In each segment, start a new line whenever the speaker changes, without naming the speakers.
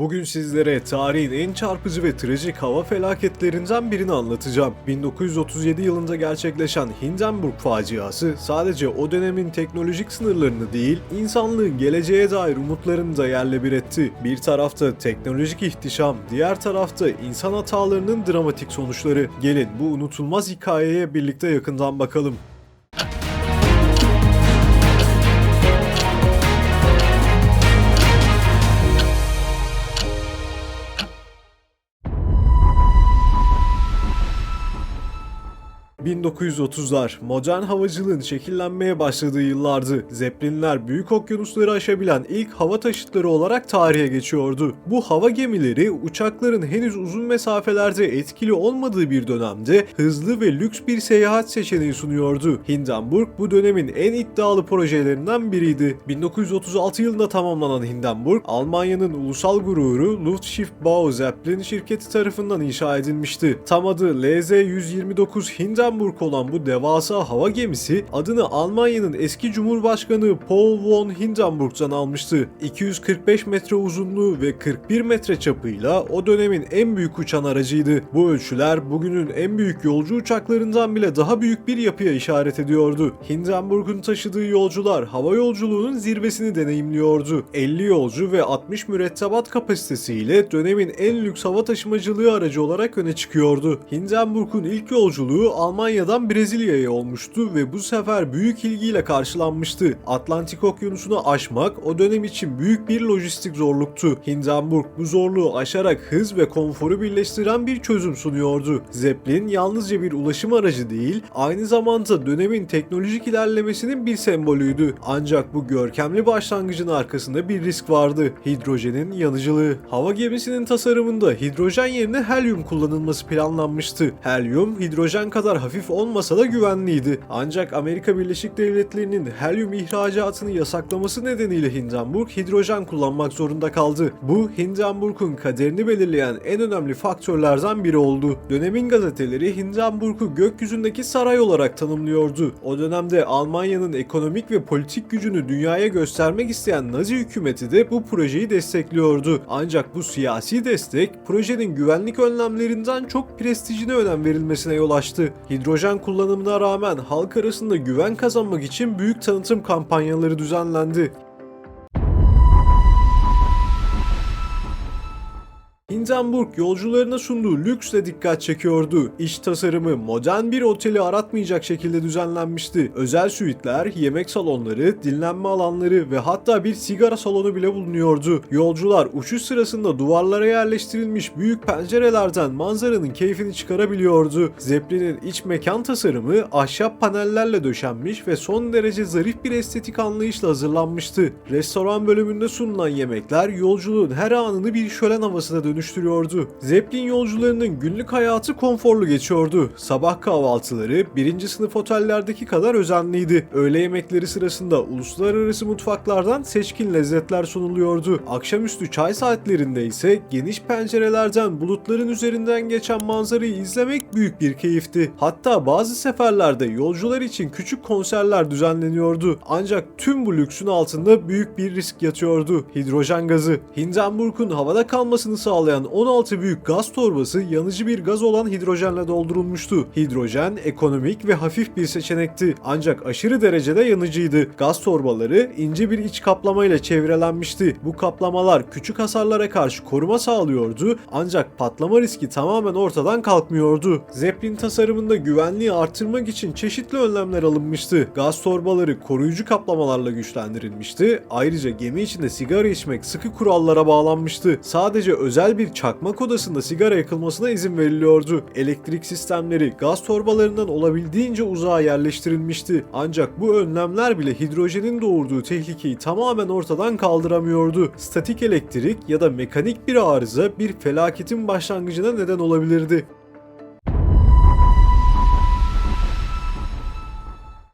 Bugün sizlere tarihin en çarpıcı ve trajik hava felaketlerinden birini anlatacağım. 1937 yılında gerçekleşen Hindenburg faciası sadece o dönemin teknolojik sınırlarını değil, insanlığın geleceğe dair umutlarını da yerle bir etti. Bir tarafta teknolojik ihtişam, diğer tarafta insan hatalarının dramatik sonuçları. Gelin bu unutulmaz hikayeye birlikte yakından bakalım. ...1930'lar modern havacılığın şekillenmeye başladığı yıllardı. Zeppelinler büyük okyanusları aşabilen ilk hava taşıtları olarak tarihe geçiyordu. Bu hava gemileri uçakların henüz uzun mesafelerde etkili olmadığı bir dönemde hızlı ve lüks bir seyahat seçeneği sunuyordu. Hindenburg bu dönemin en iddialı projelerinden biriydi. 1936 yılında tamamlanan Hindenburg, Almanya'nın ulusal gururu Luftschiffe-Bau Zeppelin şirketi tarafından inşa edilmişti. Tam adı LZ-129 Hindenburg olan bu devasa hava gemisi adını Almanya'nın eski Cumhurbaşkanı Paul von Hindenburg'dan almıştı. 245 metre uzunluğu ve 41 metre çapıyla o dönemin en büyük uçan aracıydı. Bu ölçüler bugünün en büyük yolcu uçaklarından bile daha büyük bir yapıya işaret ediyordu. Hindenburg'un taşıdığı yolcular hava yolculuğunun zirvesini deneyimliyordu. 50 yolcu ve 60 mürettebat kapasitesiyle dönemin en lüks hava taşımacılığı aracı olarak öne çıkıyordu. Hindenburg'un ilk yolculuğu Almanya'dan Brezilya'ya olmuştu ve bu sefer büyük ilgiyle karşılanmıştı. Atlantik Okyanusu'nu aşmak o dönem için büyük bir lojistik zorluktu. Hindenburg bu zorluğu aşarak hız ve konforu birleştiren bir çözüm sunuyordu. Zeppelin yalnızca bir ulaşım aracı değil, aynı zamanda dönemin teknolojik ilerlemesinin bir sembolüydü. Ancak bu görkemli başlangıcın arkasında bir risk vardı. Hidrojenin yanıcılığı. Hava gemisinin tasarımında hidrojen yerine helyum kullanılması planlanmıştı. Helyum hidrojen kadar hafif olmasa da güvenliydi. Ancak Amerika Birleşik Devletleri'nin helyum ihracatını yasaklaması nedeniyle Hindenburg hidrojen kullanmak zorunda kaldı. Bu Hindenburg'un kaderini belirleyen en önemli faktörlerden biri oldu. Dönemin gazeteleri Hindenburg'u gökyüzündeki saray olarak tanımlıyordu. O dönemde Almanya'nın ekonomik ve politik gücünü dünyaya göstermek isteyen Nazi hükümeti de bu projeyi destekliyordu. Ancak bu siyasi destek projenin güvenlik önlemlerinden çok prestijine önem verilmesine yol açtı. Hidrojen kullanımına rağmen halk arasında güven kazanmak için büyük tanıtım kampanyaları düzenlendi. Hindenburg yolcularına sunduğu lüksle dikkat çekiyordu. İç tasarımı modern bir oteli aratmayacak şekilde düzenlenmişti. Özel suitler, yemek salonları, dinlenme alanları ve hatta bir sigara salonu bile bulunuyordu. Yolcular uçuş sırasında duvarlara yerleştirilmiş büyük pencerelerden manzaranın keyfini çıkarabiliyordu. Zeppelin'in iç mekan tasarımı ahşap panellerle döşenmiş ve son derece zarif bir estetik anlayışla hazırlanmıştı. Restoran bölümünde sunulan yemekler yolculuğun her anını bir şölen havasına dönüştürüyordu. Zeppelin yolcularının günlük hayatı konforlu geçiyordu. Sabah kahvaltıları birinci sınıf otellerdeki kadar özenliydi. Öğle yemekleri sırasında uluslararası mutfaklardan seçkin lezzetler sunuluyordu. Akşamüstü çay saatlerinde ise geniş pencerelerden bulutların üzerinden geçen manzarayı izlemek büyük bir keyifti. Hatta bazı seferlerde yolcular için küçük konserler düzenleniyordu. Ancak tüm bu lüksün altında büyük bir risk yatıyordu. Hidrojen gazı. Hindenburg'un havada kalmasını sağlayan 16 büyük gaz torbası yanıcı bir gaz olan hidrojenle doldurulmuştu. Hidrojen ekonomik ve hafif bir seçenekti. Ancak aşırı derecede yanıcıydı. Gaz torbaları ince bir iç kaplamayla çevrelenmişti. Bu kaplamalar küçük hasarlara karşı koruma sağlıyordu ancak patlama riski tamamen ortadan kalkmıyordu. Zeppelin tasarımında güvenliği artırmak için çeşitli önlemler alınmıştı. Gaz torbaları koruyucu kaplamalarla güçlendirilmişti. Ayrıca gemi içinde sigara içmek sıkı kurallara bağlanmıştı. Sadece özel bir çakmak odasında sigara yakılmasına izin veriliyordu. Elektrik sistemleri gaz torbalarından olabildiğince uzağa yerleştirilmişti. Ancak bu önlemler bile hidrojenin doğurduğu tehlikeyi tamamen ortadan kaldıramıyordu. Statik elektrik ya da mekanik bir arıza bir felaketin başlangıcına neden olabilirdi.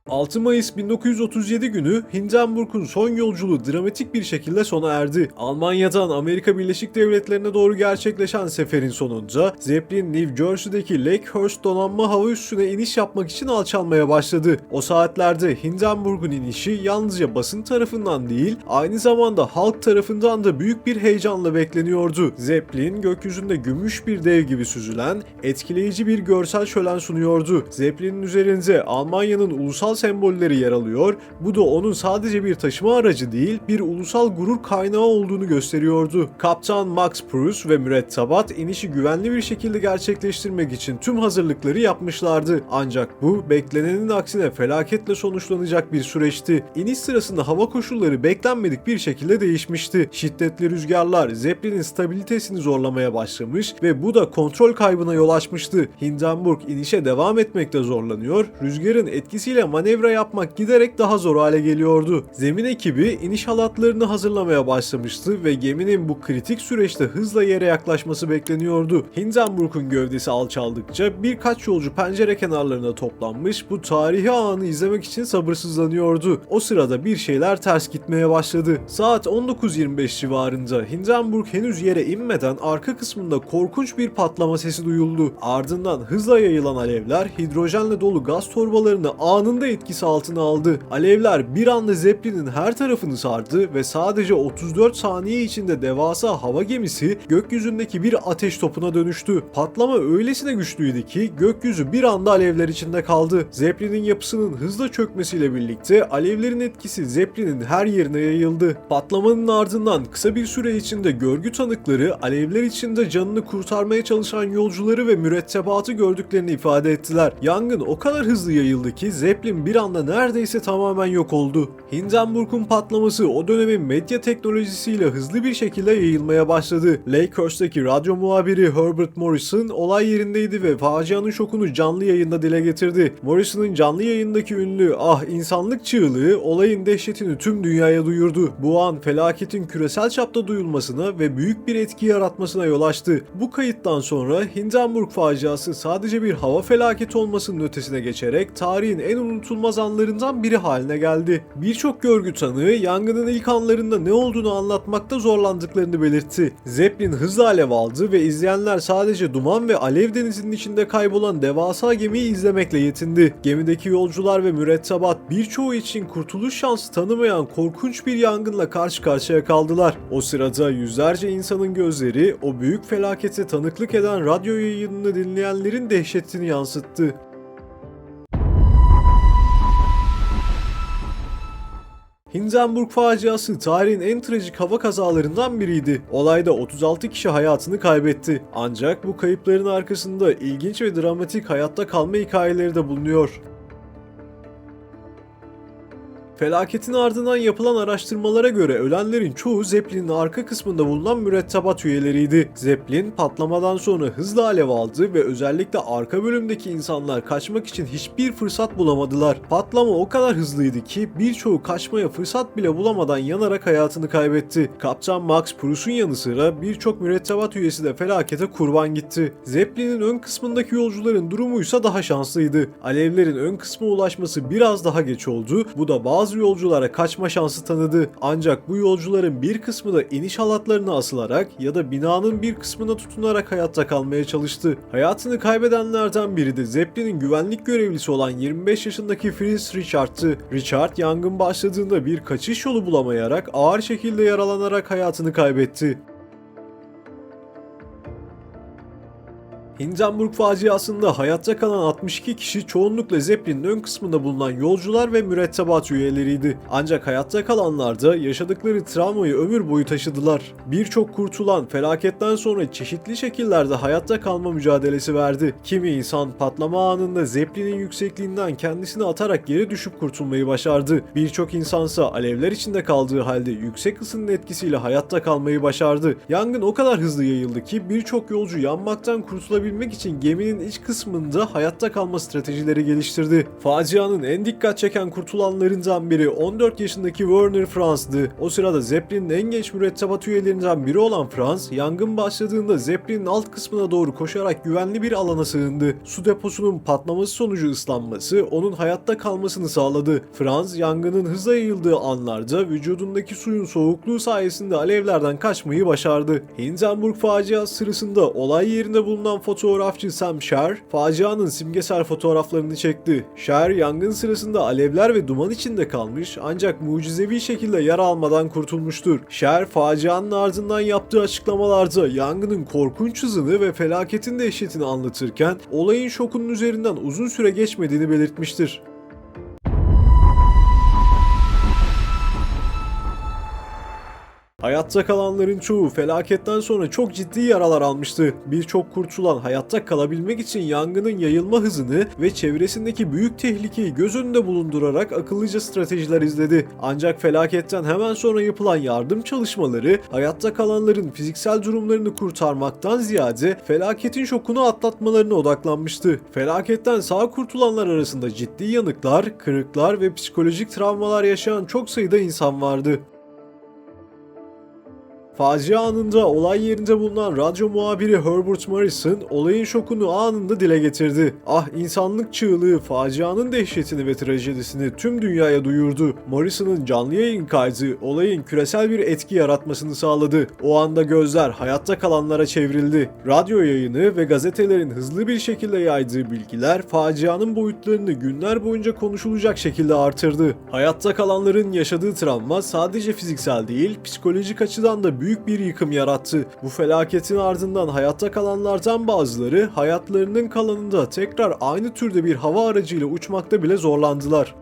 6 Mayıs 1937 günü Hindenburg'un son yolculuğu dramatik bir şekilde sona erdi. Almanya'dan Amerika Birleşik Devletleri'ne doğru gerçekleşen seferin sonunda Zeppelin New Jersey'deki Lakehurst donanma hava üssüne iniş yapmak için alçalmaya başladı. O saatlerde Hindenburg'un inişi yalnızca basın tarafından değil, aynı zamanda halk tarafından da büyük bir heyecanla bekleniyordu. Zeppelin gökyüzünde gümüş bir dev gibi süzülen, etkileyici bir görsel şölen sunuyordu. Zeppelin'in üzerinde Almanya'nın ulusal sembolleri yer alıyor. Bu da onun sadece bir taşıma aracı değil, bir ulusal gurur kaynağı olduğunu gösteriyordu. Kaptan Max Pruss ve mürettebat inişi güvenli bir şekilde gerçekleştirmek için tüm hazırlıkları yapmışlardı. Ancak bu beklenenin aksine felaketle sonuçlanacak bir süreçti. İniş sırasında hava koşulları beklenmedik bir şekilde değişmişti. Şiddetli rüzgarlar Zeppelin'in stabilitesini zorlamaya başlamış ve bu da kontrol kaybına yol açmıştı. Hindenburg inişe devam etmekte zorlanıyor, rüzgarın etkisiyle manevra yapmak giderek daha zor hale geliyordu. Zemin ekibi iniş halatlarını hazırlamaya başlamıştı ve geminin bu kritik süreçte hızla yere yaklaşması bekleniyordu. Hindenburg'un gövdesi alçaldıkça birkaç yolcu pencere kenarlarına toplanmış bu tarihi anı izlemek için sabırsızlanıyordu. O sırada bir şeyler ters gitmeye başladı. Saat 19.25 civarında Hindenburg henüz yere inmeden arka kısmında korkunç bir patlama sesi duyuldu. Ardından hızla yayılan alevler hidrojenle dolu gaz torbalarını anında etkisi altına aldı. Alevler bir anda Zeppelin'in her tarafını sardı ve sadece 34 saniye içinde devasa hava gemisi gökyüzündeki bir ateş topuna dönüştü. Patlama öylesine güçlüydü ki gökyüzü bir anda alevler içinde kaldı. Zeppelin'in yapısının hızla çökmesiyle birlikte alevlerin etkisi Zeppelin'in her yerine yayıldı. Patlamanın ardından kısa bir süre içinde görgü tanıkları alevler içinde canını kurtarmaya çalışan yolcuları ve mürettebatı gördüklerini ifade ettiler. Yangın o kadar hızlı yayıldı ki Zeppelin bir anda neredeyse tamamen yok oldu. Hindenburg'un patlaması o dönemin medya teknolojisiyle hızlı bir şekilde yayılmaya başladı. Lakehurst'taki radyo muhabiri Herbert Morrison olay yerindeydi ve facianın şokunu canlı yayında dile getirdi. Morrison'ın canlı yayındaki ünlü ah insanlık çığlığı olayın dehşetini tüm dünyaya duyurdu. Bu an felaketin küresel çapta duyulmasına ve büyük bir etki yaratmasına yol açtı. Bu kayıttan sonra Hindenburg faciası sadece bir hava felaketi olmasının ötesine geçerek tarihin en unutulmaz anlarından biri haline geldi. Birçok görgü tanığı yangının ilk anlarında ne olduğunu anlatmakta zorlandıklarını belirtti. Zeppelin hızla alev aldı ve izleyenler sadece duman ve alev denizinin içinde kaybolan devasa gemiyi izlemekle yetindi. Gemideki yolcular ve mürettebat birçoğu için kurtuluş şansı tanımayan korkunç bir yangınla karşı karşıya kaldılar. O sırada yüzlerce insanın gözleri o büyük felakete tanıklık eden radyo yayınını dinleyenlerin dehşetini yansıttı. Hindenburg faciası tarihin en trajik hava kazalarından biriydi. Olayda 36 kişi hayatını kaybetti. Ancak bu kayıpların arkasında ilginç ve dramatik hayatta kalma hikayeleri de bulunuyor. Felaketin ardından yapılan araştırmalara göre ölenlerin çoğu Zeppelin'in arka kısmında bulunan mürettebat üyeleriydi. Zeppelin patlamadan sonra hızla alev aldı ve özellikle arka bölümdeki insanlar kaçmak için hiçbir fırsat bulamadılar. Patlama o kadar hızlıydı ki birçoğu kaçmaya fırsat bile bulamadan yanarak hayatını kaybetti. Kaptan Max Pruss'un yanı sıra birçok mürettebat üyesi de felakete kurban gitti. Zeppelin'in ön kısmındaki yolcuların durumuysa daha şanslıydı. Alevlerin ön kısma ulaşması biraz daha geç oldu. Bu da bazı bazı yolculara kaçma şansı tanıdı. Ancak bu yolcuların bir kısmı da iniş halatlarına asılarak ya da binanın bir kısmına tutunarak hayatta kalmaya çalıştı. Hayatını kaybedenlerden biri de Zeppelin'in güvenlik görevlisi olan 25 yaşındaki Fritz Richard'tı. Richard yangın başladığında bir kaçış yolu bulamayarak ağır şekilde yaralanarak hayatını kaybetti. Hindenburg faciasında hayatta kalan 62 kişi çoğunlukla Zeppelin'in ön kısmında bulunan yolcular ve mürettebat üyeleriydi. Ancak hayatta kalanlar da yaşadıkları travmayı ömür boyu taşıdılar. Birçok kurtulan felaketten sonra çeşitli şekillerde hayatta kalma mücadelesi verdi. Kimi insan patlama anında Zeppelin'in yüksekliğinden kendisini atarak geri düşüp kurtulmayı başardı. Birçok insansa alevler içinde kaldığı halde yüksek ısının etkisiyle hayatta kalmayı başardı. Yangın o kadar hızlı yayıldı ki birçok yolcu yanmaktan kurtulabildi kalabilmek için geminin iç kısmında hayatta kalma stratejileri geliştirdi. Facianın en dikkat çeken kurtulanlarından biri 14 yaşındaki Werner Franz'dı. O sırada Zeppelin'in en genç mürettebat üyelerinden biri olan Franz, yangın başladığında Zeppelin'in alt kısmına doğru koşarak güvenli bir alana sığındı. Su deposunun patlaması sonucu ıslanması onun hayatta kalmasını sağladı. Franz, yangının hızla yayıldığı anlarda vücudundaki suyun soğukluğu sayesinde alevlerden kaçmayı başardı. Hindenburg faciası sırasında olay yerinde bulunan fotoğrafçı Sam Scher, facianın simgesel fotoğraflarını çekti. Scher, yangın sırasında alevler ve duman içinde kalmış ancak mucizevi şekilde yara almadan kurtulmuştur. Scher, facianın ardından yaptığı açıklamalarda yangının korkunç hızını ve felaketin dehşetini anlatırken olayın şokunun üzerinden uzun süre geçmediğini belirtmiştir. Hayatta kalanların çoğu felaketten sonra çok ciddi yaralar almıştı. Birçok kurtulan hayatta kalabilmek için yangının yayılma hızını ve çevresindeki büyük tehlikeyi göz önünde bulundurarak akıllıca stratejiler izledi. Ancak felaketten hemen sonra yapılan yardım çalışmaları hayatta kalanların fiziksel durumlarını kurtarmaktan ziyade felaketin şokunu atlatmalarına odaklanmıştı. Felaketten sağ kurtulanlar arasında ciddi yanıklar, kırıklar ve psikolojik travmalar yaşayan çok sayıda insan vardı. Facia anında olay yerinde bulunan radyo muhabiri Herbert Morrison olayın şokunu anında dile getirdi. Ah insanlık çığlığı facianın dehşetini ve trajedisini tüm dünyaya duyurdu. Morrison'ın canlı yayın kaydı olayın küresel bir etki yaratmasını sağladı. O anda gözler hayatta kalanlara çevrildi. Radyo yayını ve gazetelerin hızlı bir şekilde yaydığı bilgiler facianın boyutlarını günler boyunca konuşulacak şekilde artırdı. Hayatta kalanların yaşadığı travma sadece fiziksel değil, psikolojik açıdan da büyük bir yıkım yarattı. Bu felaketin ardından hayatta kalanlardan bazıları hayatlarının kalanında tekrar aynı türde bir hava aracıyla uçmakta bile zorlandılar.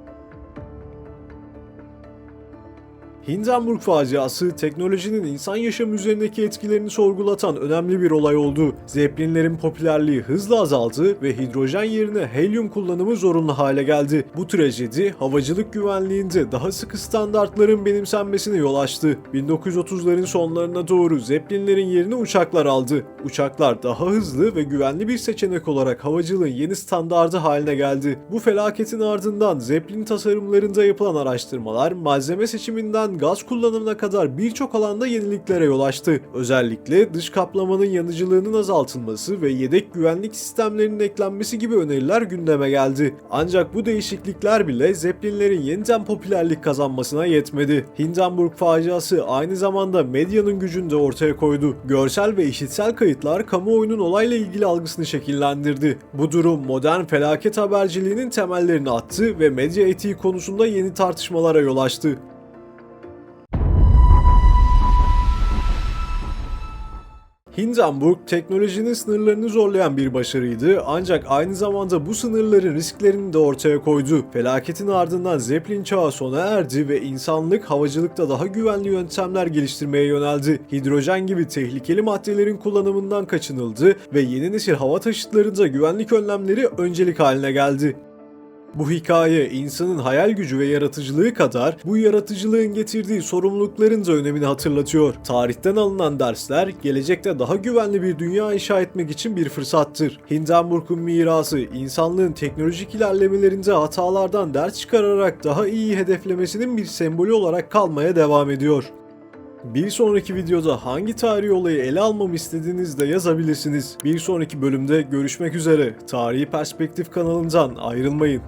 Hindenburg faciası teknolojinin insan yaşamı üzerindeki etkilerini sorgulatan önemli bir olay oldu. Zeppelinlerin popülerliği hızla azaldı ve hidrojen yerine helyum kullanımı zorunlu hale geldi. Bu trajedi havacılık güvenliğinde daha sıkı standartların benimsenmesine yol açtı. 1930'ların sonlarına doğru Zeppelinlerin yerini uçaklar aldı. Uçaklar daha hızlı ve güvenli bir seçenek olarak havacılığın yeni standardı haline geldi. Bu felaketin ardından Zeppelin tasarımlarında yapılan araştırmalar malzeme seçiminden gaz kullanımına kadar birçok alanda yeniliklere yol açtı. Özellikle dış kaplamanın yanıcılığının azaltılması ve yedek güvenlik sistemlerinin eklenmesi gibi öneriler gündeme geldi. Ancak bu değişiklikler bile Zeppelinlerin yeniden popülerlik kazanmasına yetmedi. Hindenburg faciası aynı zamanda medyanın gücünü de ortaya koydu. Görsel ve işitsel kayıtlar kamuoyunun olayla ilgili algısını şekillendirdi. Bu durum modern felaket haberciliğinin temellerini attı ve medya etiği konusunda yeni tartışmalara yol açtı. Hindenburg teknolojinin sınırlarını zorlayan bir başarıydı ancak aynı zamanda bu sınırların risklerini de ortaya koydu. Felaketin ardından Zeppelin çağı sona erdi ve insanlık havacılıkta daha güvenli yöntemler geliştirmeye yöneldi. Hidrojen gibi tehlikeli maddelerin kullanımından kaçınıldı ve yeni nesil hava taşıtlarında güvenlik önlemleri öncelik haline geldi. Bu hikaye insanın hayal gücü ve yaratıcılığı kadar bu yaratıcılığın getirdiği sorumlulukların da önemini hatırlatıyor. Tarihten alınan dersler gelecekte daha güvenli bir dünya inşa etmek için bir fırsattır. Hindenburg'un mirası insanlığın teknolojik ilerlemelerinde hatalardan ders çıkararak daha iyi hedeflemesinin bir sembolü olarak kalmaya devam ediyor. Bir sonraki videoda hangi tarihi olayı ele almamı istediğinizi de yazabilirsiniz. Bir sonraki bölümde görüşmek üzere. Tarihi Perspektif kanalından ayrılmayın.